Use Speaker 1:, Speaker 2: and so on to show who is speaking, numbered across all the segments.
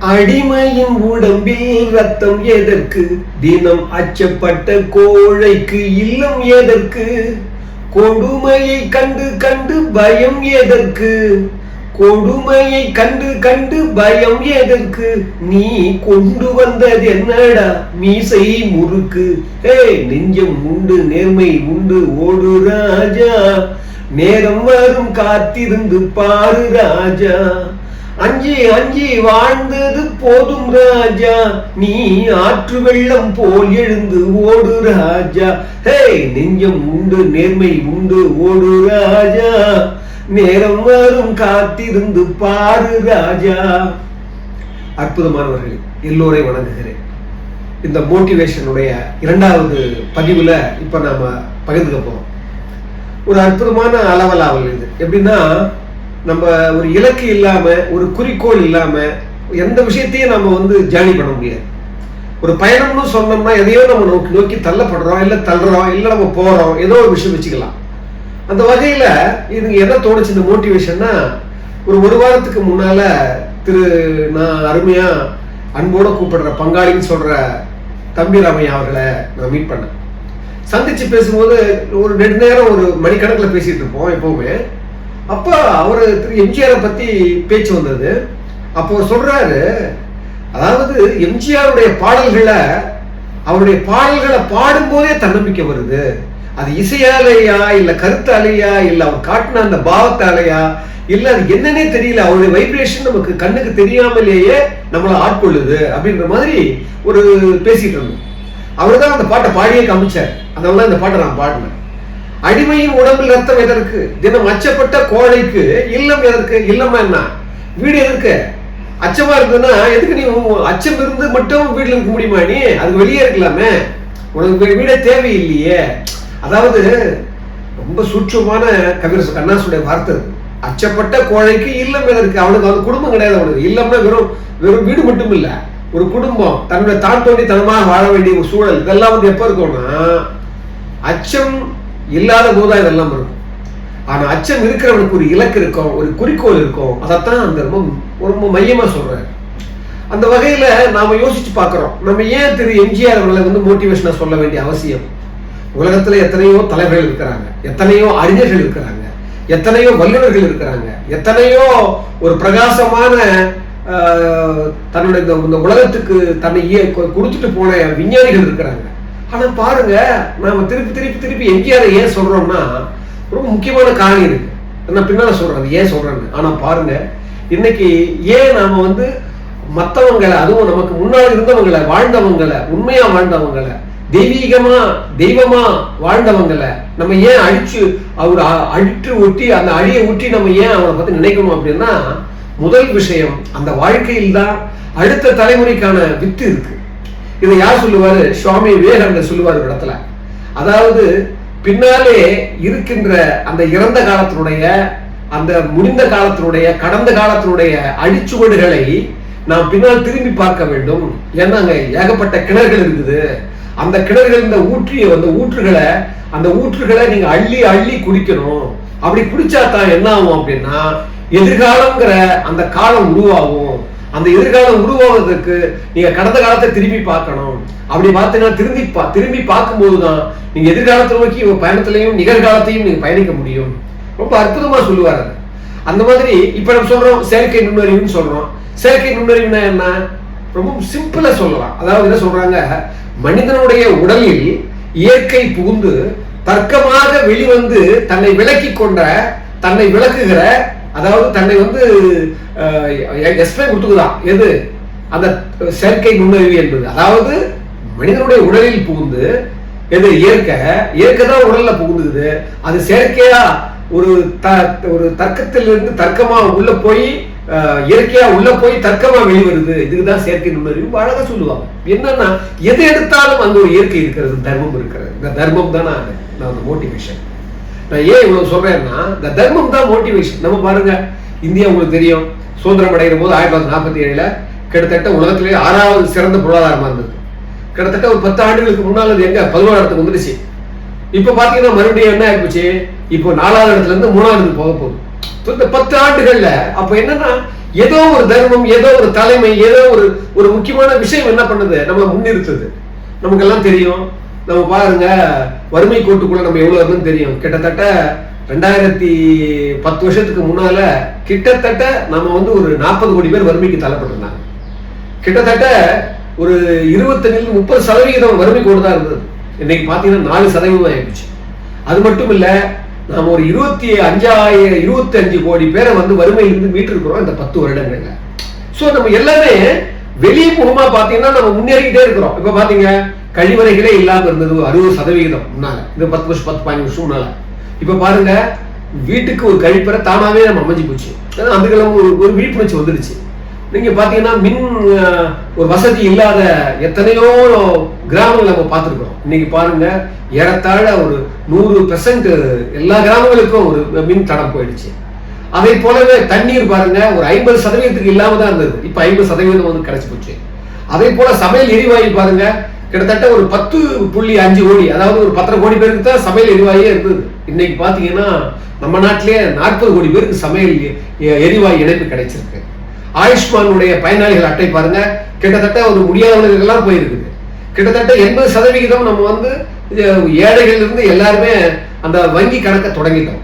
Speaker 1: அடிமையின் உடம்பில் ரத்தம் எதற்கு? தினம் அச்சப்பட்ட கோழைக்கு இல்லம் எதற்கு? கொடுமையை கண்டு கண்டு பயம் எதற்கு? கொடுமையை கண்டு கண்டு பயம் எதற்கு? நீ கொண்டு வந்தது என்னடா? மீசை முறுக்கு. ஏ நெஞ்சம் உண்டு நேர்மை உண்டு ஓடு ராஜா. நேரம் வரும் காத்திருந்து பாரு ராஜா. அஞ்சி அஞ்சி வாழ்ந்தது போதும் ராஜா. நீ ஆற்று வெள்ளம் போல் எழுந்து ஓடு ராஜா. ஹே நெஞ்சம் உண்டு நேர்மை உண்டு ஓடு ராஜா. நேரம் வரும் காத்திருந்து பாரு ராஜா. அற்புதமானவர்களே எல்லோரையும் வணங்குகிறேன். இந்த மோட்டிவேஷனுடைய இரண்டாவது பதிவுல இப்ப நாம பகிர்ந்துக்க போறோம். ஒரு அற்புதமான அளவலாவல் இது. எப்படின்னா நம்ம ஒரு இலக்கு இல்லாமல் ஒரு குறிக்கோள் இல்லாமல் எந்த விஷயத்தையும் நம்ம வந்து ஜேர்னி பண்ண முடியாது. ஒரு பயணம்னு சொன்னோம்னா எதையோ நம்ம நோக்கி நோக்கி தள்ளப்படுறோம் இல்லை தள்ளுறோம் இல்லை நம்ம போகிறோம் ஏதோ ஒரு விஷயம் வச்சுக்கலாம். அந்த வகையில் இது என்ன தோணுச்சு இந்த மோட்டிவேஷன்னா ஒரு ஒரு வாரத்துக்கு முன்னால் திரு நான் அருமையாக அன்போடு கூப்பிடுற பங்காளின்னு சொல்கிற தம்பி ராமையா அவர்களை நான் மீட் பண்ணேன். சந்திச்சு பேசும்போது ஒரு ரெண்டு நேரம் ஒரு மணிக்கணக்கில் பேசிகிட்டு இருப்போம் எப்போவுமே. அப்போ அவர் திரு எம்ஜிஆரை பற்றி பேச்சு வந்தது. அப்போ சொல்கிறாரு அதாவது எம்ஜிஆருடைய பாடல்களை அவருடைய பாடல்களை பாடும்போதே தன்னம்பிக்கை வருது. அது இசையாலையா இல்லை கருத்தாலையா இல்லை அவர் காட்டின அந்த பாவத்தாலையா இல்லை அது என்னன்னே தெரியல அவருடைய வைப்ரேஷன் நமக்கு கண்ணுக்கு தெரியாமலேயே நம்மளை ஆட்கொள்ளுது அப்படின்ற மாதிரி ஒரு பேசிட்டு இருந்தோம். அவர் தான் அந்த பாட்டை பாடியே காமிச்சார். அதனால இந்த பாட்டை நான் பாடினேன். அடிமையின் உடம்பில் ரத்தம் எதற்கு? தினம் அச்சப்பட்ட கோழைக்கு இல்லம் எதற்கு? இல்லம்மா என்ன? வீடு எதற்கு? அச்சமா இருக்குன்னா எதுக்கு நீ அச்சம் இருந்து மட்டும் வீட்டில் இருக்க முடியுமா நீ? அது வெளியே இருக்கலாமே. உனக்கு வீடே தேவையில்லையே. அதாவது ரொம்ப சூட்சமான கவிர கண்ணாசுடைய வார்த்தை அச்சப்பட்ட கோழைக்கு இல்லம் எதற்கு? அவனுக்கு அது குடும்பம் கிடையாது அவனுக்கு. இல்லம்னா வெறும் வெறும் வீடு மட்டும் இல்லை. ஒரு குடும்பம் தன்னுடைய தான் தோண்டி தனமாக வாழ வேண்டிய ஒரு சூழல் இதெல்லாம் வந்து எப்போ இருக்கும்னா அச்சம் இல்லாத போதுதான் இதெல்லாம் இருக்கும் ஆனால் அச்சம் இருக்கிறவனுக்கு ஒரு இலக்கு இருக்கும் ஒரு குறிக்கோள் இருக்கும். அதைத்தான் அந்த ரொம்ப ரொம்ப மையமாக சொல்கிறேன் அந்த வகையில் நாம் யோசிச்சு பார்க்குறோம். நம்ம ஏன் திரு எம்ஜிஆர் அவர்களை வந்து மோட்டிவேஷனாக சொல்ல வேண்டிய அவசியம்? உலகத்தில் எத்தனையோ தலைவர்கள் இருக்கிறாங்க. எத்தனையோ அறிஞர்கள் இருக்கிறாங்க. எத்தனையோ வல்லுநர்கள் இருக்கிறாங்க. எத்தனையோ ஒரு பிரகாசமான தன்னுடைய இந்த இந்த உலகத்துக்கு தன்னை கொடுத்துட்டு போன விஞ்ஞானிகள் இருக்கிறாங்க. ஆனா பாருங்க நாம திருப்பி திருப்பி திருப்பி எம்ஜிஆர் ஏன் சொல்றோம்னா ரொம்ப முக்கியமான காரணம் இருக்கு நான் பின்னால சொல்றேன் ஏன் சொல்றேன்னு. ஆனா பாருங்க இன்னைக்கு ஏன் நாம வந்து மற்றவங்களை அதுவும் நமக்கு முன்னால் இருந்தவங்களை வாழ்ந்தவங்களை உண்மையா வாழ்ந்தவங்களை தெய்வீகமா தெய்வமா வாழ்ந்தவங்களை நம்ம ஏன் அழிச்சு அவர் அ- அழித்து ஒட்டி அந்த அழியை ஒட்டி நம்ம ஏன் அவரை பத்தி நினைக்கணும் அப்படின்னா முதல் விஷயம் அந்த வாழ்க்கையில் தான் அடுத்த தலைமுறைக்கான வித்து இருக்கு. இதை யார் சொல்லுவாரு? சுவாமி விவேகானந்தர் சொல்லுவார் ஒரு இடத்துல. அதாவது பின்னாலே இருக்கின்ற அந்த இறந்த காலத்தினுடைய அந்த முடிந்த காலத்தினுடைய கடந்த காலத்தினுடைய அழிச்சுவடுகளை நாம் பின்னால் திரும்பி பார்க்க வேண்டும். ஏன்னா அங்க ஏகப்பட்ட கிணறுகள் இருந்தது அந்த கிணறுகள் இந்த ஊற்றிய அந்த ஊற்றுகளை அந்த ஊற்றுகளை நீங்க அள்ளி அள்ளி குடிக்கணும். அப்படி குடிச்சா தான் என்ன ஆகும் அப்படின்னா எதிர்காலங்கிற அந்த காலம் உருவாகும். அந்த எதிர்காலம் உருவாவதற்கு நீங்க கடந்த காலத்தை திரும்பி பார்க்கணும். அப்படி பார்த்தீங்கன்னா திரும்பி பா- திரும்பி பார்க்கும்போது தான் நீங்க எதிர்காலத்தை நோக்கி உங்க பயணத்திலையும் நிகழ்காலத்தையும் நீங்க பயணிக்க முடியும். ரொம்ப அற்புதமா சொல்லுவார். அது. அந்த மாதிரி இப்ப நம்ம சொல்றோம் செயற்கை நுண்ணறிவுன்னு சொல்றோம். செயற்கை நுண்ணறிவுனா என்ன? ரொம்ப சிம்பிளா சொல்லலாம். அதாவது என்ன சொல்றாங்க? மனிதனுடைய உடலில் இயற்கை புகுந்து தர்க்கமாக வெளிவந்து தன்னை விலக்கி கொண்ட தன்னை விளக்குகிற அதாவது தன்னை வந்து எக்ஸ்பிளைன் கொடுத்துக்குதான் எது? அந்த செயற்கை நுண்ணறிவு என்பது. அதாவது மனிதனுடைய உடலில் புகுந்து எது? இயற்கை. இயற்கை தான் உடல்ல புகுந்துக்குது அது செயற்கையா ஒரு த ஒரு தர்க்கத்திலிருந்து தர்க்கமா உள்ள போய் இயற்கையா உள்ள போய் தர்க்கமா வெளிவருது. இதுக்குதான் செயற்கை நுண்ணறிவு அழகா சொல்லுவாங்க. என்னன்னா எது எடுத்தாலும் அங்க ஒரு இயற்கை இருக்கிறது தர்மம் இருக்கிறது. இந்த தர்மம் தான் நான் அந்த மோட்டிவேஷன் நான் ஏன் இவ்வளவு சொல்றேன்னா இந்த தர்மம் தான் மோட்டிவேஷன் நம்ம பாருங்க இந்தியா உங்களுக்கு தெரியும். சுதந்திரம் அடைகிற போது ஆயிரத்தி தொள்ளாயிரத்தி நாற்பத்தி ஏழில் கிட்டத்தட்ட உலகத்திலேயே ஆறாவது சிறந்த பொருளாதாரமாக இருந்தது. கிட்டத்தட்ட ஒரு பத்து ஆண்டுகளுக்கு முன்னால் அது எங்க? பதினோராயிரத்துக்கு வந்துடுச்சு. இப்போ பார்த்தீங்கன்னா மறுபடியும் என்ன ஆயிடுச்சு இப்போ நாலாவது இடத்துல இருந்து மூணாவது போக போகுது. இந்த பத்து ஆண்டுகளில் அப்போ என்னன்னா ஏதோ ஒரு தர்மம் ஏதோ ஒரு தலைமை ஏதோ ஒரு ஒரு முக்கியமான விஷயம் என்ன பண்ணுது? நம்மளை முன்னிறுத்துது. நமக்கெல்லாம் தெரியும். நம்ம பாருங்க வறுமை கோட்டுக்குள்ள நம்ம எவ்வளோ இருக்குன்னு தெரியும். கிட்டத்தட்ட ரெண்டாயிரத்தி பத்து வருஷத்துக்கு முன்னால கிட்டத்தட்ட நம்ம வந்து ஒரு நாற்பது கோடி பேர் வறுமைக்கு தள்ளப்பட்டிருந்தாங்க. கிட்டத்தட்ட ஒரு இருபத்தஞ்சில் முப்பது சதவிகிதம் வறுமை கோடு தான் இருந்தது. இன்னைக்கு பார்த்தீங்கன்னா நாலு சதவீதம் ஆயிடுச்சு. அது மட்டும் இல்லை நாம் ஒரு இருபத்தி அஞ்சாயிரம் இருபத்தி அஞ்சு கோடி பேரை வந்து வறுமையிலிருந்து மீட்டிருக்கிறோம் இந்த பத்து வருடங்கள்ல. ஸோ நம்ம எல்லாமே வெளியே முகமா பார்த்தீங்கன்னா நம்ம முன்னேறிக்கிட்டே இருக்கிறோம். இப்போ பார்த்தீங்க கழிவறைகளே இல்லாமல் இருந்தது அறுபது சதவிகிதம் முன்னால. இந்த பத்து வருஷம் பத்து பதினஞ்சு வருஷம் முன்னால. இப்போ பாருங்க வீட்டுக்கு ஒரு கழிப்பறை தானாகவே நம்ம அமைஞ்சு போச்சு. ஏன்னா அதுக்கெல்லாம் ஒரு ஒரு விழிப்புணர்ச்சி வந்துடுச்சு நீங்கள் பார்த்தீங்கன்னா மின் ஒரு வசதி இல்லாத எத்தனையோ கிராமங்கள் நம்ம பார்த்துருக்கோம் இன்னைக்கு பாருங்க ஏறத்தாழ ஒரு நூறு பெர்சன்ட் எல்லா கிராமங்களுக்கும் ஒரு மின் தடம் போயிடுச்சு. அதே போலவே தண்ணீர் பாருங்க ஒரு ஐம்பது சதவீதத்துக்கு இல்லாம தான் இருந்தது. இப்போ ஐம்பது சதவீதம் வந்து கிடைச்சி போச்சு. அதே போல சமையல் எரிவாயு பாருங்க கிட்டத்தட்ட ஒரு பத்து புள்ளி அஞ்சு கோடி அதாவது ஒரு பத்தரை கோடி பேருக்கு தான் சமையல் எரிவாயே இருந்தது. இன்னைக்கு பார்த்தீங்கன்னா நம்ம நாட்டிலே நாற்பது கோடி பேருக்கு சமையல் எ- எரிவாயு இணைப்பு கிடைச்சிருக்கு. ஆயுஷ்மானுடைய பயனாளிகள் அட்டை பாருங்க கிட்டத்தட்ட ஒரு முடியாதவர்களுக்கெல்லாம் போயிருக்குது. கிட்டத்தட்ட எண்பது சதவிகிதம் நம்ம வந்து ஏழைகள் இருந்து எல்லாருமே அந்த வங்கி கணக்கை தொடங்கிட்டோம்.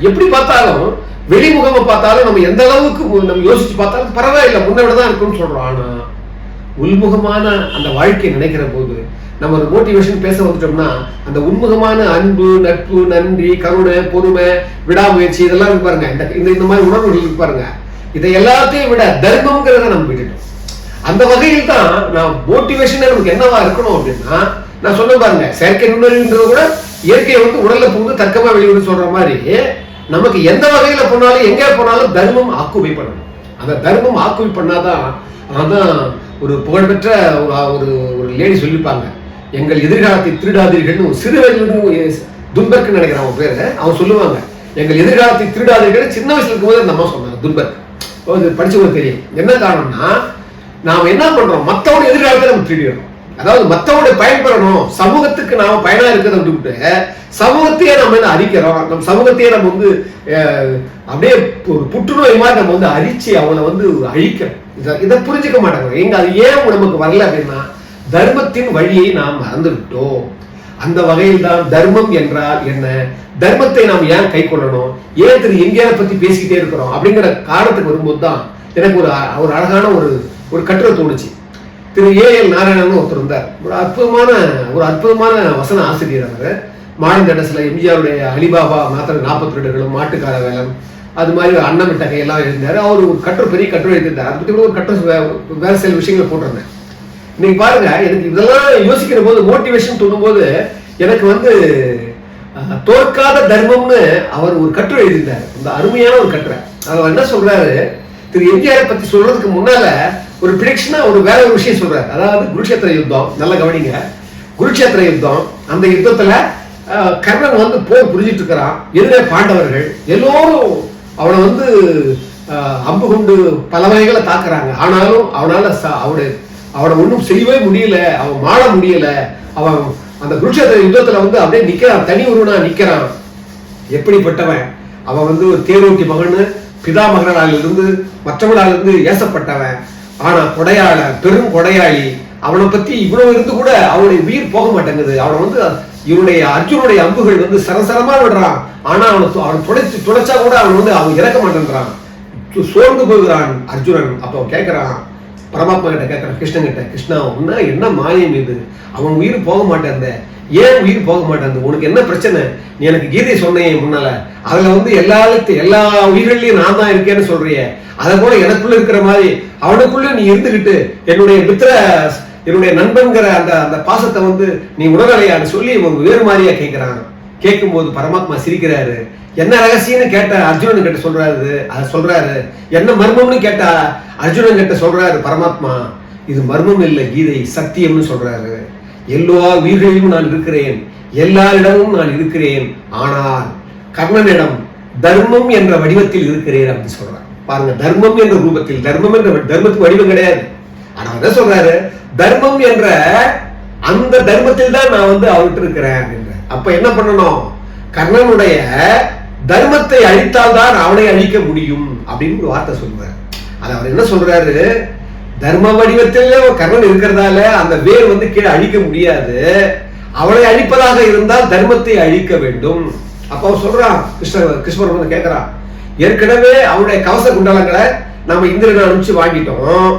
Speaker 1: எப்படி பார்த்தாலும் வெளிமுகமா பார்த்தாலும் நம்ம எந்த அளவுக்கு நம்ம யோசிச்சு பார்த்தாலும் பரவாயில்லை முன்ன விட தான் இருக்கும்னு சொல்றோம். ஆனா உள்முகமான அந்த வாழ்க்கையை நினைக்கிற போது நம்ம ஒரு மோட்டிவேஷன் பேச வந்துட்டோம்னா அந்த உண்முகமான அன்பு நட்பு நன்றி கருணை பொறுமை விடாமுயற்சி இதெல்லாம் இருக்கு பாருங்க. இந்த இந்த இந்த மாதிரி உணர்வுகள் இருக்கு பாருங்க. இதை எல்லாத்தையும் விட தர்மம்ங்கிறத நம்ம விட்டுட்டோம். அந்த வகையில் தான் நான் மோட்டிவேஷன் நமக்கு என்னவா இருக்கணும் அப்படின்னா நான் சொல்ல பாருங்க. செயற்கை நுண்ணறிவுன்றது கூட இயற்கையை வந்து உடல்ல புகுந்து தர்க்கமா வெளியிடு சொல்ற மாதிரி நமக்கு எந்த வகையில போனாலும் எங்க போனாலும் தர்மம் ஆக்குபை பண்ணணும் அந்த தர்மம் ஆக்குபை பண்ணாதான் அதான் ஒரு புகழ்பெற்ற ஒரு- ஒரு ஒரு லேடி சொல்லிப்பாங்க எங்கள் எதிர்காலத்தை திருடாதீர்கள்னு ஒரு சிறு வயதிலிருந்து துன்பர்க்கு நினைக்கிறேன் அவன் பேரு. அவன் சொல்லுவாங்க எங்கள் எதிர்காலத்தை திருடாதீர்கள் சின்ன வயசுல இருக்கும்போது அந்த அம்மா சொன்னாங்க துன்பர்க் அது படிச்சவங்களுக்கு தெரியும். என்ன காரணம்னா நாம என்ன பண்றோம்? மத்தவங்க எதிர்காலத்தை நம்ம திருடிடுறோம் அதாவது மத்தவங்க பயன்பெறணும் சமூகத்துக்கு நாம பயனா இருக்கிறத விட்டுவிட்டு சமூகத்தையே நம்ம என்ன அரிக்கிறோம் நம்ம சமூகத்தையே நம்ம வந்து அப்படியே ஒரு புற்றுநோய் மாதிரி நம்ம வந்து அரிச்சு அவளை வந்து அழிக்கிறோம். இதை இதை புரிஞ்சுக்க மாட்டாங்க. எங்க அது ஏன் நமக்கு வரல அப்படின்னா தர்மத்தின் வழியை நாம் மறந்துவிட்டோம். அந்த வகையில் தான் தர்மம் என்றால் என்ன? தர்மத்தை நாம் ஏன் கை கொள்ளணும்? ஏன் திரு எங்கேயார பத்தி பேசிக்கிட்டே இருக்கிறோம்? அப்படிங்கிற காரணத்துக்கு வரும்போது தான் எனக்கு ஒரு அ- ஒரு அழகான ஒரு ஒரு கட்டுரை தோணுச்சு. திரு ஏ எல் நாராயணன் ஒருத்தர் இருந்தார். ஒரு அற்புதமான ஒரு அற்புதமான வசன ஆசிரியர் அவர். மாடர்ன் டெடஸ்ல எம்ஜிஆருடைய அலிபாபா மாத்திர நாற்பத்தி ரெண்டுகளும் மாட்டுக்கார வேலம் அது மாதிரி ஒரு எல்லாம் எழுந்தார் அவர் ஒரு கட்டுரை பெரிய கட்டுரை எழுதியிருந்தார். அதை ஒரு கட்டுரை வே- சில விஷயங்களை போட்டிருந்தேன். நீங்க பாருங்க எனக்கு இதெல்லாம் யோசிக்கிற போது மோட்டிவேஷன் தோணும் போது எனக்கு வந்து தோற்காத தர்மம்னு அவர் ஒரு கட்டுரை எழுதியிருந்தார். அந்த அருமையான ஒரு கட்டுரை. அவர் என்ன சொல்றாரு? திரு எம்ஜிஆர் பத்தி சொல்றதுக்கு முன்னால ஒரு பிரிடிக்ஷனா ஒரு வேற ஒரு விஷயம் சொல்றாரு. அதாவது குருஷேத்திர யுத்தம் நல்ல கவனிங்க. குருஷேத்திர யுத்தம் அந்த யுத்தத்துல கர்ணன் வந்து போர் புரிஞ்சிட்டு இருக்கிறான் எதிரே பாண்டவர்கள். எல்லோரும் அவனை வந்து அம்பு கொண்டு பல வகைகளை தாக்குறாங்க. ஆனாலும் அவனால அவனுடைய அவனை ஒன்றும் செய்யவே முடியல அவன் மாற முடியல. அவன் அந்த குருஷேத்திர யுத்தத்துல வந்து அப்படியே நிக்கிறான் தனி ஒருவனா நிக்கிறான். எப்படிப்பட்டவன்? அவன் வந்து ஒரு தேரோட்டி மகன்னு பிதா இருந்து மற்றவர்களால் இருந்து ஏசப்பட்டவன். ஆனா கொடையாள பெரும் கொடையாளி. அவனை பத்தி இவ்வளவு இருந்து கூட அவனுடைய உயிர் போக மாட்டேங்குது. அவனை வந்து இவனுடைய அர்ஜுனுடைய அம்புகள் வந்து சரசரமா விடுறான். ஆனா அவனை அவன் துடைச்சு துடைச்சா கூட அவன் வந்து அவன் இறக்க மாட்டேன்றான். சு- சோர்ந்து போகிறான் அர்ஜுனன். அப்போ கேட்கிறான் பரமாத்மா கிட்ட கேட்கிறான் கிருஷ்ணன் கிட்ட கிருஷ்ணா உன்னா என்ன மாயம் இது? அவன் உயிர் போக மாட்டேன் ஏன் உயிர் போக மாட்டேன் உனக்கு என்ன பிரச்சனை? நீ எனக்கு கீதை சொன்னேன் முன்னால. அதுல வந்து எல்லா எல்லா உயிர்கள்லயும் நான் தான் இருக்கேன்னு சொல்றியே. அதை போல எனக்குள்ள இருக்கிற மாதிரி அவனுக்குள்ள நீ இருந்துகிட்டு என்னுடைய மித்திர என்னுடைய நண்பன்கிற அந்த அந்த பாசத்தை வந்து நீ உணரலையான்னு சொல்லி ஒரு வேறு மாதிரியா கேட்கிறான் கேட்கும்போது பரமாத்மா சிரிக்கிறாரு. என்ன ரகசியம்னு கேட்ட அர்ஜுனன் கிட்ட சொல்றாரு அதை சொல்றாரு. என்ன மர்மம்னு கேட்ட அர்ஜுனன் கிட்ட சொல்றாரு பரமாத்மா இது மர்மம் இல்லை கீதை சத்தியம்னு சொல்றாரு. எல்லா உயிர்களிலும் நான் இருக்கிறேன் எல்லாரிடமும் நான் இருக்கிறேன். ஆனால் கர்ணனிடம் தர்மம் என்ற வடிவத்தில் இருக்கிறேன் அப்படின்னு சொல்றாரு. பாருங்க தர்மம் என்ற ரூபத்தில் தர்மம் என்ற தர்மத்துக்கு வடிவம் கிடையாது. ஆனா என்ன சொல்றாரு? தர்மம் என்ற அந்த தர்மத்தில் தான் நான் வந்து அவர்கிட்ட இருக்கிறேன் அப்படின்ற அப்ப என்ன பண்ணணும்? கர்ணனுடைய தர்மத்தை அழித்தால்தான் அவனை அழிக்க முடியும் அப்படின்னு ஒரு வார்த்தை சொல்லுவார் அது அவர் என்ன சொல்றாரு? தர்ம வடிவத்திலே ஒரு கர்ணன் இருக்கிறதால அந்த வேர் வந்து கீழே அழிக்க முடியாது. அவளை அழிப்பதாக இருந்தால் தர்மத்தை அழிக்க வேண்டும். அப்ப அவன் சொல்றான் கிருஷ்ண கிருஷ்ணர் வந்து கேட்கிறான் ஏற்கனவே அவனுடைய கவச குண்டலங்களை நம்ம இந்திரனை அனுப்பிச்சு வாங்கிட்டோம்.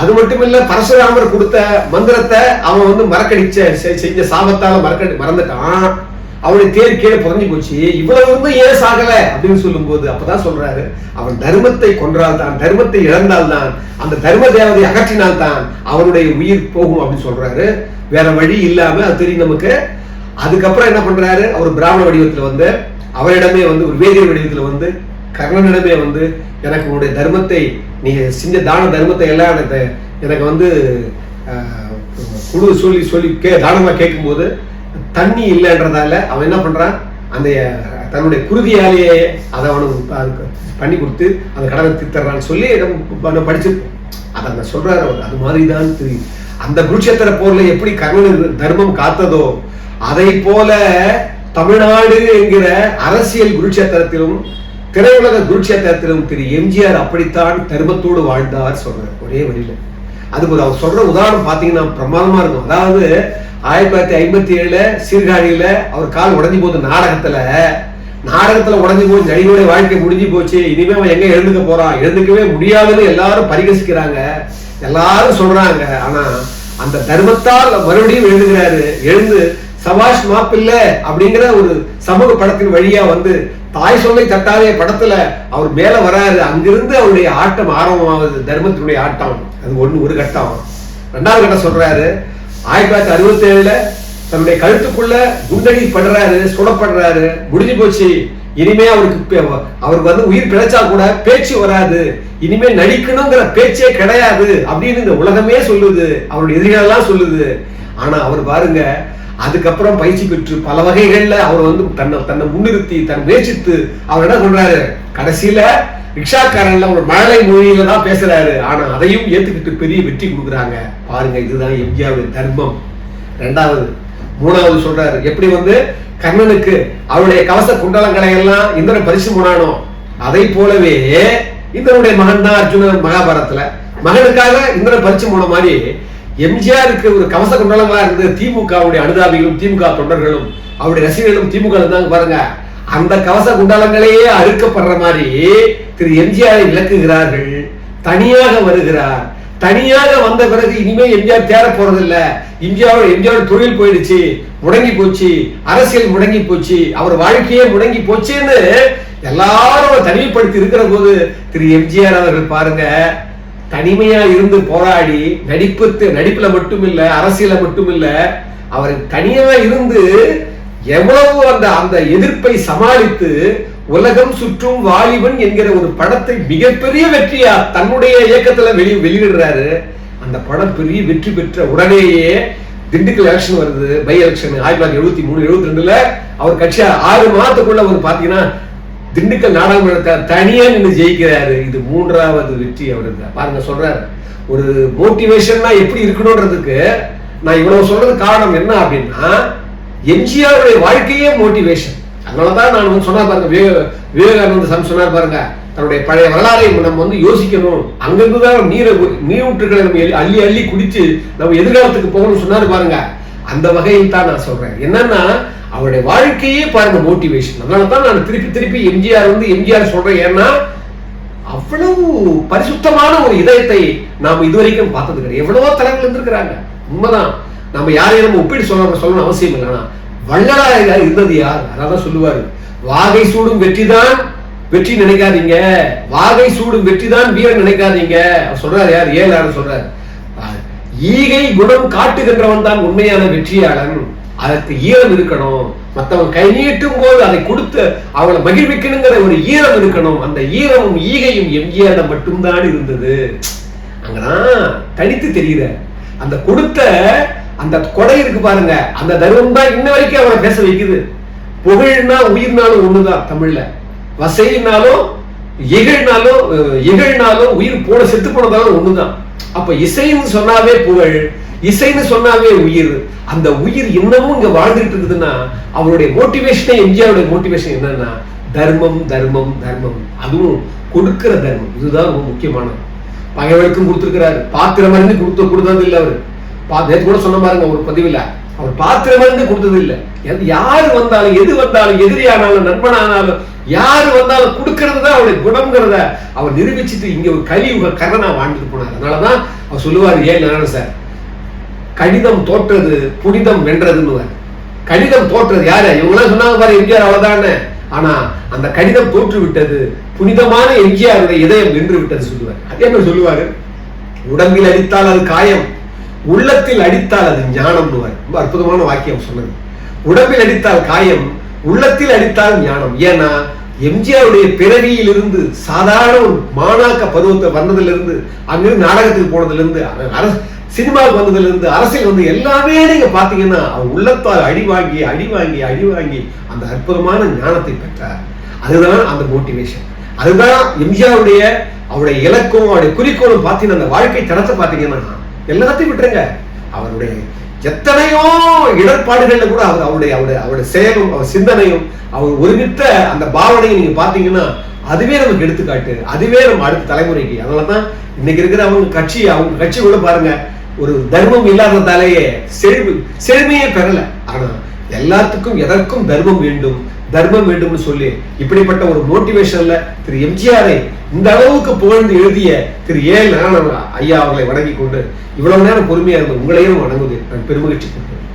Speaker 1: அது மட்டும் இல்ல பரசுராமர் கொடுத்த மந்திரத்தை அவன் வந்து மறக்கடிச்ச செஞ்ச சாபத்தால மறக்கடி மறந்துட்டான். அவருடைய தேர் கீழே புதஞ்சு போச்சு. இவ்வளவு இருந்தும் ஏன் சாகல அப்படின்னு சொல்லும்போது அப்பதான் சொல்றாரு அவன் தர்மத்தை கொன்றால் தான் தர்மத்தை இழந்தால் தான் அந்த தர்ம தேவதை அகற்றினால் தான் அவனுடைய உயிர் போகும் அப்படின்னு சொல்றாரு. வேற வழி இல்லாம அது தெரியும் நமக்கு. அதுக்கப்புறம் என்ன பண்றாரு? அவர் பிராமண வடிவத்துல வந்து அவரிடமே வந்து ஒரு வேதிய வடிவத்துல வந்து கர்ணனிடமே வந்து எனக்கு உன்னுடைய தர்மத்தை நீ செஞ்ச தான தர்மத்தை எல்லாம் எனக்கு வந்து குழு சொல்லி சொல்லி கே தானமா கேட்கும்போது தண்ணி இல்லைன்றதால அவன் என்ன பண்றான்? அந்த தன்னுடைய குருதியாலேயே அதை அவனுக்கு பண்ணி கொடுத்து அந்த கடனை தித்தர்றான்னு சொல்லி நம்ம படிச்சிருப்போம். அதை அந்த சொல்றாரு அவர். அது மாதிரி தான் தெரியும். அந்த குருட்சேத்திர போர்ல எப்படி கர்ணன் தர்மம் காத்ததோ அதை போல தமிழ்நாடு என்கிற அரசியல் குருட்சேத்திரத்திலும் திரையுலக குருட்சேத்திரத்திலும் திரு எம்ஜிஆர் அப்படித்தான் தர்மத்தோடு வாழ்ந்தார் சொல்றார். ஒரே வழியில அதுக்கு ஒரு அவர் சொல்ற உதாரணம் பாத்தீங்கன்னா பிரமாதமா இருக்கும். அதாவது ஆயிரத்தி தொள்ளாயிரத்தி ஐம்பத்தி ஏழுல சீர்காழியில அவர் கால் உடஞ்சி போகுது நாடகத்துல. நாடகத்துல உடஞ்சி போய் நடிகருடைய வாழ்க்கை முடிஞ்சு போச்சு. இனிமே அவன் எங்க எழுந்துக்க போறான்? எழுந்துக்கவே முடியாதுன்னு எல்லாரும் பரிகசிக்கிறாங்க. எல்லாரும் சொல்றாங்க. ஆனா அந்த தர்மத்தால் மறுபடியும் எழுதுகிறாரு. எழுந்து சபாஷ் மாப்பிள்ள அப்படிங்கிற ஒரு சமூக படத்தின் வழியா வந்து தாய் சொல்லை தட்டாதே படத்துல அவர் மேல வராரு. அங்கிருந்து அவருடைய ஆட்டம் ஆரம்பமாகுது தர்மத்தினுடைய ஆட்டம். அது ஒண்ணு ஒரு கட்டம். ரெண்டாவது கட்டம் சொல்றாரு ஆயிரத்தி தொள்ளாயிரத்தி அறுபத்தி ஏழுல தன்னுடைய கழுத்துக்குள்ள குண்டடி படுறாரு சுடப்படுறாரு முடிஞ்சு போச்சு. இனிமே அவருக்கு அவருக்கு வந்து உயிர் கிடைச்சா கூட பேச்சு வராது. இனிமே நடிக்கணுங்கிற பேச்சே கிடையாது அப்படின்னு இந்த உலகமே சொல்லுது. அவருடைய எதிரிகளெல்லாம் சொல்லுது. ஆனா அவர் பாருங்க அதுக்கப்புறம் பயிற்சி பெற்று பல வகைகள்ல அவர் வந்து தன்னை தன்னை முன்னிறுத்தி தன் முயற்சித்து அவர் என்ன சொல்றாரு? கடைசியில ரிக்ஷாக்காரன்ல ஒரு மழலை மொழியில தான் பேசுறாரு. ஆனா அதையும் ஏத்துக்கிட்டு பெரிய வெற்றி கொடுக்குறாங்க. பாருங்க இதுதான் எம்ஜிஆருடைய தர்மம். ரெண்டாவது மூணாவது சொல்றாரு எப்படி வந்து கர்ணனுக்கு அவருடைய கவச குண்டலங்களை எல்லாம் இந்திரன் பரிசு போனானோ அதை போலவே இந்திரனுடைய மகன் தான் அர்ஜுனன் மகாபாரதத்துல. மகனுக்காக இந்திரன் பரிசு போன மாதிரி எம்ஜிஆருக்கு ஒரு கவச குண்டலங்களா இருந்து திமுகவுடைய அனுதாபிகளும் திமுக தொண்டர்களும் அவருடைய ரசிகர்களும் திமுக இருந்தாங்க பாருங்க. அந்த கவச குண்டலங்களையே அறுக்கப்படுற மாதிரி திரு எம்ஜிஆரை விளக்குகிறார்கள். தனியாக வருகிறார். தனியாக வந்த பிறகு இனிமே எம்ஜிஆர் தேட போறதில்ல. இந்தியாவோட எம்ஜிஆர் தொழில் போயிடுச்சு முடங்கி போச்சு அரசியல் முடங்கி போச்சு அவர் வாழ்க்கையே முடங்கி போச்சுன்னு எல்லாரும் தனிமைப்படுத்தி இருக்கிற போது திரு எம்ஜிஆர் அவர்கள் பாருங்க தனிமையா இருந்து போராடி நடிப்பு நடிப்புல மட்டும் இல்ல அரசியல மட்டும் இல்ல அவர் தனியா இருந்து எவ்வளவு அந்த அந்த எதிர்ப்பை சமாளித்து உலகம் சுற்றும் வாலிபன் என்கிற ஒரு படத்தை மிகப்பெரிய வெற்றியா தன்னுடைய இயக்கத்துல வெளி வெளியிடுறாரு. அந்த படம் பெரிய வெற்றி பெற்ற உடனேயே திண்டுக்கல் எலெக்ஷன் வருது பை எலெக்ஷன் ஆயிரத்தி தொள்ளாயிரத்தி எழுபத்தி மூணு எழுபத்தி ரெண்டுல அவர் கட்சி ஆறு மாதத்துக்குள்ள வந்து பாத்தீங்கன்னா திண்டுக்கல் நாடாளுமன்றத்தை தனியா நின்று ஜெயிக்கிறாரு. இது மூன்றாவது வெற்றி அவருக்கு. பாருங்க சொல்றாரு. ஒரு மோட்டிவேஷன்னா எப்படி இருக்கணும்ன்றதுக்கு நான் இவ்வளவு சொல்றது காரணம் என்ன அப்படின்னா எம்ஜிஆருடைய வாழ்க்கையே மோட்டிவேஷன் அதனாலதான் நான் வந்து சொன்னா பாருங்க விவேகானந்த சாமி சொன்னார் பாருங்க தன்னுடைய பழைய வரலாறை நம்ம வந்து யோசிக்கணும். அங்கிருந்து தான் நீரை நீரூற்றுகளை நம்ம அள்ளி அள்ளி குடிச்சு நம்ம எதிர்காலத்துக்கு போகணும்னு சொன்னாரு பாருங்க. அந்த வகையில் தான் நான் சொல்றேன். என்னன்னா அவருடைய வாழ்க்கையே பாருங்க மோட்டிவேஷன் அதனால தான் நான் திருப்பி திருப்பி எம்ஜிஆர் வந்து எம்ஜிஆர் சொல்றேன். ஏன்னா அவ்வளவு பரிசுத்தமான ஒரு இதயத்தை நாம் இதுவரைக்கும் பார்த்தது கிடையாது. எவ்வளவோ தலைவர்கள் இருந்திருக்கிறாங்க. உண்மைதான். நம்ம யாரையும் நம்ம ஒப்பிட்டு சொல்ல சொல்லணும் அவசியம் இல்லை. ஆனா வள்ளலாக இருந்தது யார்? அதான் சொல்லுவாரு. வாகை சூடும் வெற்றிதான் வெற்றி நினைக்காதீங்க. வாகை சூடும் வெற்றிதான் வீரன் நினைக்காதீங்க. அவர் சொல்றாரு யார்? ஏழாரு சொல்றாரு. ஈகை குணம் காட்டுகின்றவன் தான் உண்மையான வெற்றியாளன். அதற்கு ஈரம் இருக்கணும். மற்றவன் கை நீட்டும் போது அதை கொடுத்து அவளை மகிழ்விக்கணுங்கிற ஒரு ஈரம் இருக்கணும். அந்த ஈரமும் ஈகையும் எம்ஜிஆர் மட்டும்தான் இருந்தது. அங்கதான் தனித்து தெரியுற. அந்த கொடுத்த அந்த கொடை இருக்கு பாருங்க. அந்த தர்மம் தான் இன்ன வரைக்கும் அவனை பேச வைக்குது. புகழ்னா உயிர்னாலும் ஒண்ணுதான் தமிழ்ல. வசைனாலும் இகழ்னாலும் இகழ்னாலும் உயிர் போன செத்து போனதாலும் ஒண்ணுதான். அப்ப இசைன்னு சொன்னாவே புகழ் இசைன்னு சொன்னாவே உயிர். அந்த உயிர் இன்னமும் இங்க வாழ்ந்துட்டு இருக்குதுன்னா அவருடைய மோட்டிவேஷனே எம்ஜிஆருடைய மோட்டிவேஷன் என்னன்னா தர்மம் தர்மம் தர்மம். அதுவும் கொடுக்கிற தர்மம். இதுதான் ரொம்ப முக்கியமானது. பகைவர்களுக்கும் கொடுத்துருக்கிறாரு. பாத்திரம் அறிந்து கொடுத்து கொடுத்தது இல்லை அவர். நேற்று கூட சொன்ன பாருங்க ஒரு பதிவில். அவர் பாத்திரம் இருந்து கொடுத்தது இல்லை யார் யாரு வந்தாலும் எது வந்தாலும் எதிரியானாலும் நண்பனானாலும் யார் வந்தாலும் கொடுக்கறது தான் அவருடைய குணம்ங்கிறத அவர் நிரூபிச்சுட்டு இங்க ஒரு கலியுக கரணா வாழ்ந்துட்டு போனார். அதனாலதான் அவர் சொல்லுவார் ஏன் நாராயண சார் கடிதம் தோற்றது புனிதம் வென்றதுன்னு கடிதம் தோற்றது யாரு? இவங்களாம் சொன்னாங்க பாரு எம்ஜிஆர் அவ்வளவுதானே. ஆனா அந்த கடிதம் தோற்று விட்டது புனிதமான எம்ஜிஆருடைய இதயம் வென்று விட்டது சொல்லுவார். அதே மாதிரி சொல்லுவாரு உடம்பில் அடித்தால் அது காயம். உள்ளத்தில் அடித்தால் அது ஞானம் ரொம்ப அற்புதமான வாக்கியம் சொன்னது. உடம்பில் அடித்தால் காயம் உள்ளத்தில் அடித்தால் ஞானம். ஏன்னா எம்ஜிஆருடைய பிறவியில் இருந்து சாதாரண ஒரு மாணாக்க பருவத்தை வந்ததுல இருந்து அங்கிருந்து நாடகத்துக்கு போனதுல இருந்து சினிமாவுக்கு வந்ததுல இருந்து அரசியல் வந்து எல்லாமே நீங்க பாத்தீங்கன்னா அவர் உள்ளத்தால் அடி வாங்கி அடி வாங்கி அடி வாங்கி அந்த அற்புதமான ஞானத்தை பெற்றார். அதுதான் அந்த மோட்டிவேஷன் அதுதான் எம்ஜிஆருடைய அவருடைய இலக்கம் அவருடைய குறிக்கோளும் பார்த்தீங்கன்னா அந்த வாழ்க்கை தரத்தை பார்த்தீங்கன்னா எல்லாத்தையும் விட்டுருங்க. அவருடைய எத்தனையோ இடர்பாடுகள்ல கூட அவர் அவருடைய அவருடைய அவருடைய செயலும் அவர் சிந்தனையும் அவர் ஒருமித்த அந்த பாவனையும் நீங்க பாத்தீங்கன்னா அதுவே நமக்கு எடுத்துக்காட்டு. அதுவே நம்ம அடுத்த தலைமுறைக்கு. அதனாலதான் இன்னைக்கு இருக்கிற அவங்க கட்சி அவங்க கட்சி கூட பாருங்க ஒரு தர்மம் இல்லாததாலேயே செழுமை செழுமையே பெறல. ஆனா எல்லாத்துக்கும் எதற்கும் தர்மம் வேண்டும்? தர்மம் வேண்டும்னு சொல்லி இப்படிப்பட்ட ஒரு மோட்டிவேஷன்ல திரு எம்ஜிஆரை இந்த அளவுக்கு புகழ்ந்து எழுதிய திரு ஏ நாராயண ஐயா அவர்களை வணங்கி கொண்டு இவ்வளவு நேரம் பொறுமையா இருந்த உங்களையும் வணங்குது நான் பெருமகிழ்ச்சி கொள்கிறேன்.